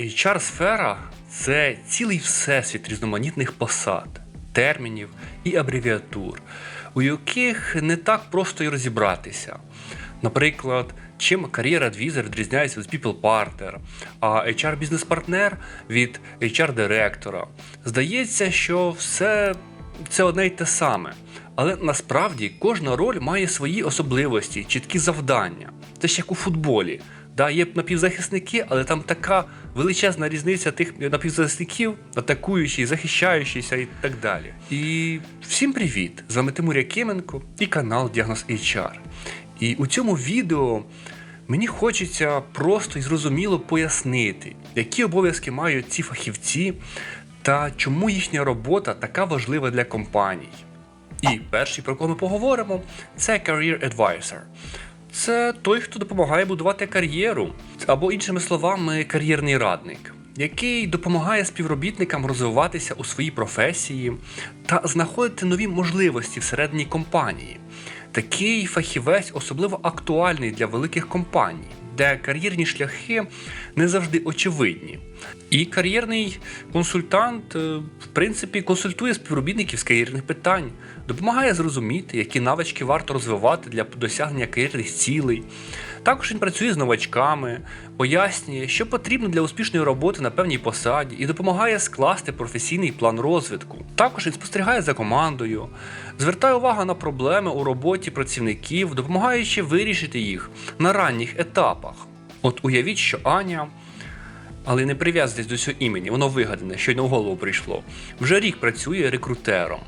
HR-сфера це цілий всесвіт різноманітних посад, термінів і абревіатур, у яких не так просто й розібратися. Наприклад, чим кар'єра адвізор відрізняється від people partner, а HR бізнес-партнер від HR-директора. Здається, що все це одне й те саме. Але насправді кожна роль має свої особливості, чіткі завдання. Це ж як у футболі. Да, є напівзахисники, але там така величезна різниця тих напівзахисників, атакуючий, захищаючийся і так далі. І всім привіт! З вами Тимур Якименко і канал Діагноз HR. І у цьому відео мені хочеться просто і зрозуміло пояснити, які обов'язки мають ці фахівці та чому їхня робота така важлива для компаній. І перший, про кого ми поговоримо, це Career Advisor. Це той, хто допомагає будувати кар'єру, або, іншими словами, кар'єрний радник, який допомагає співробітникам розвиватися у своїй професії та знаходити нові можливості всередині компанії. Такий фахівець особливо актуальний для великих компаній, де кар'єрні шляхи не завжди очевидні. І кар'єрний консультант, е, в принципі, консультує співробітників з кар'єрних питань, допомагає зрозуміти, які навички варто розвивати для досягнення кар'єрних цілей. Також він працює з новачками, пояснює, що потрібно для успішної роботи на певній посаді, і допомагає скласти професійний план розвитку. Також він спостерігає за командою, звертає увагу на проблеми у роботі працівників, допомагаючи вирішити їх на ранніх етапах. От уявіть, що Аня але не прив'язуйтесь до цього імені, воно вигадане, щойно в голову прийшло. Вже рік працює рекрутером.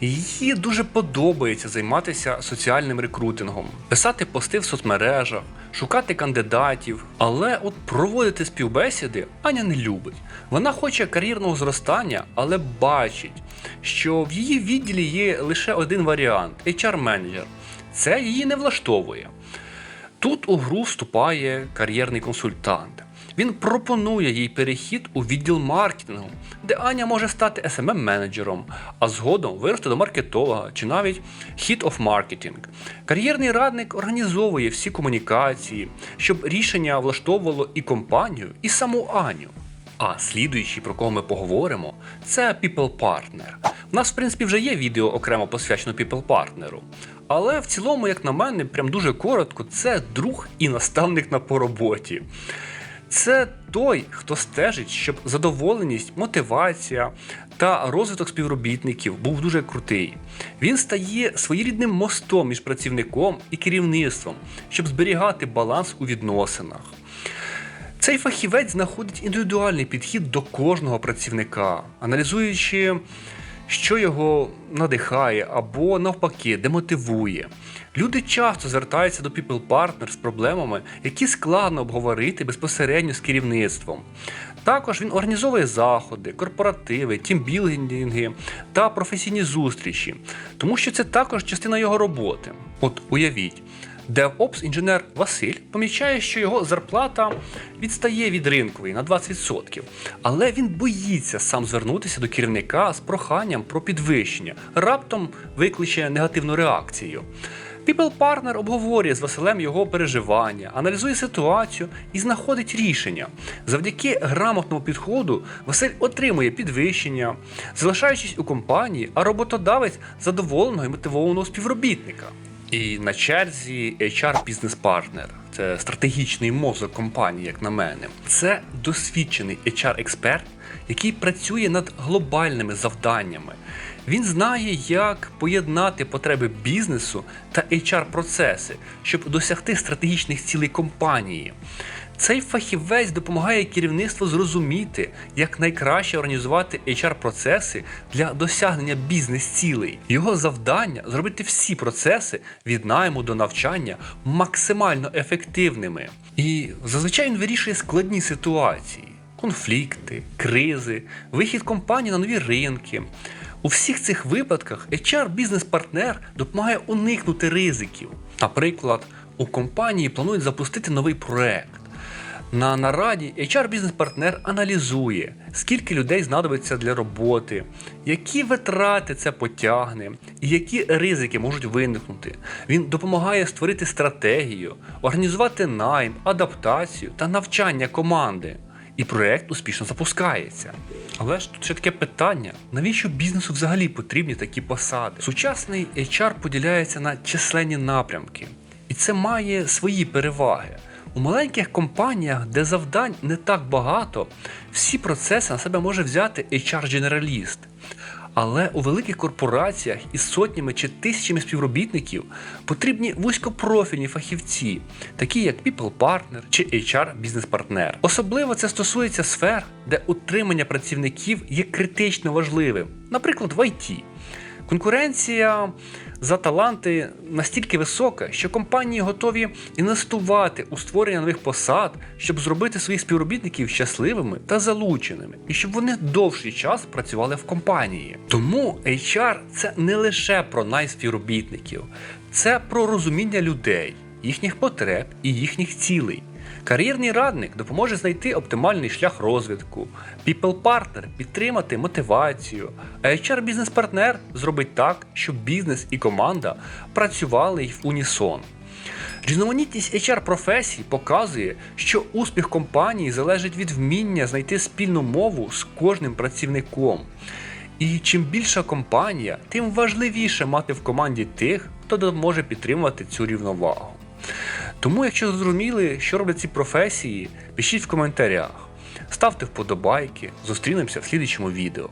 Їй дуже подобається займатися соціальним рекрутингом, писати пости в соцмережах, шукати кандидатів. Але от проводити співбесіди Аня не любить. Вона хоче кар'єрного зростання, але бачить, що в її відділі є лише один варіант HR-менеджер. Це її не влаштовує. Тут у гру вступає кар'єрний консультант. Він пропонує їй перехід у відділ маркетингу, де Аня може стати smm менеджером а згодом вирости до маркетолога чи навіть Head of Marketing. Кар'єрний радник організовує всі комунікації, щоб рішення влаштовувало і компанію, і саму Аню. А слідуючий, про кого ми поговоримо, це People Partner. У нас, в принципі, вже є відео окремо посвячено People Partner. Але в цілому, як на мене, прям дуже коротко, це друг і наставник на по роботі. Це той, хто стежить, щоб задоволеність, мотивація та розвиток співробітників був дуже крутий. Він стає своєрідним мостом між працівником і керівництвом, щоб зберігати баланс у відносинах. Цей фахівець знаходить індивідуальний підхід до кожного працівника, аналізуючи, що його надихає або навпаки демотивує. Люди часто звертаються до People Partner з проблемами, які складно обговорити безпосередньо з керівництвом. Також він організовує заходи, корпоративи, тімбілдинги та професійні зустрічі, тому що це також частина його роботи. От уявіть. DevOps інженер Василь помічає, що його зарплата відстає від ринкової на 20%, але він боїться сам звернутися до керівника з проханням про підвищення, раптом викличе негативну реакцію. People Partner обговорює з Василем його переживання, аналізує ситуацію і знаходить рішення. Завдяки грамотному підходу Василь отримує підвищення, залишаючись у компанії, а роботодавець задоволеного і мотивованого співробітника. І на черзі HR бізнес партнер це стратегічний мозок компанії, як на мене. Це досвідчений HR-експерт, який працює над глобальними завданнями. Він знає, як поєднати потреби бізнесу та HR-процеси, щоб досягти стратегічних цілей компанії. Цей фахівець допомагає керівництву зрозуміти, як найкраще організувати HR-процеси для досягнення бізнес-цілей. Його завдання зробити всі процеси від найму до навчання максимально ефективними. І зазвичай він вирішує складні ситуації, конфлікти, кризи, вихід компанії на нові ринки. У всіх цих випадках HR-бізнес-партнер допомагає уникнути ризиків. Наприклад, у компанії планують запустити новий проект. На нараді HR-бізнес-партнер аналізує, скільки людей знадобиться для роботи, які витрати це потягне, і які ризики можуть виникнути. Він допомагає створити стратегію, організувати найм, адаптацію та навчання команди. і проект успішно запускається. Але ж тут ще таке питання: навіщо бізнесу взагалі потрібні такі посади? Сучасний HR поділяється на численні напрямки, і це має свої переваги. У маленьких компаніях, де завдань не так багато, всі процеси на себе може взяти HR-дженераліст. Але у великих корпораціях із сотнями чи тисячами співробітників потрібні вузькопрофільні фахівці, такі як People Partner чи HR бізнес-партнер. Особливо це стосується сфер, де утримання працівників є критично важливим, наприклад, в IT. Конкуренція за таланти настільки висока, що компанії готові інвестувати у створення нових посад, щоб зробити своїх співробітників щасливими та залученими, і щоб вони довший час працювали в компанії. Тому HR – це не лише про найспівробітників, це про розуміння людей, їхніх потреб і їхніх цілей. Кар'єрний радник допоможе знайти оптимальний шлях розвитку. People Partner підтримати мотивацію. А HR бізнес-партнер зробить так, щоб бізнес і команда працювали й в унісон. Різноманітність HR професій показує, що успіх компанії залежить від вміння знайти спільну мову з кожним працівником. І чим більша компанія, тим важливіше мати в команді тих, хто допоможе підтримувати цю рівновагу. Тому, якщо зрозуміли, що роблять ці професії, пишіть в коментарях, ставте вподобайки, зустрінемося в слідчому відео.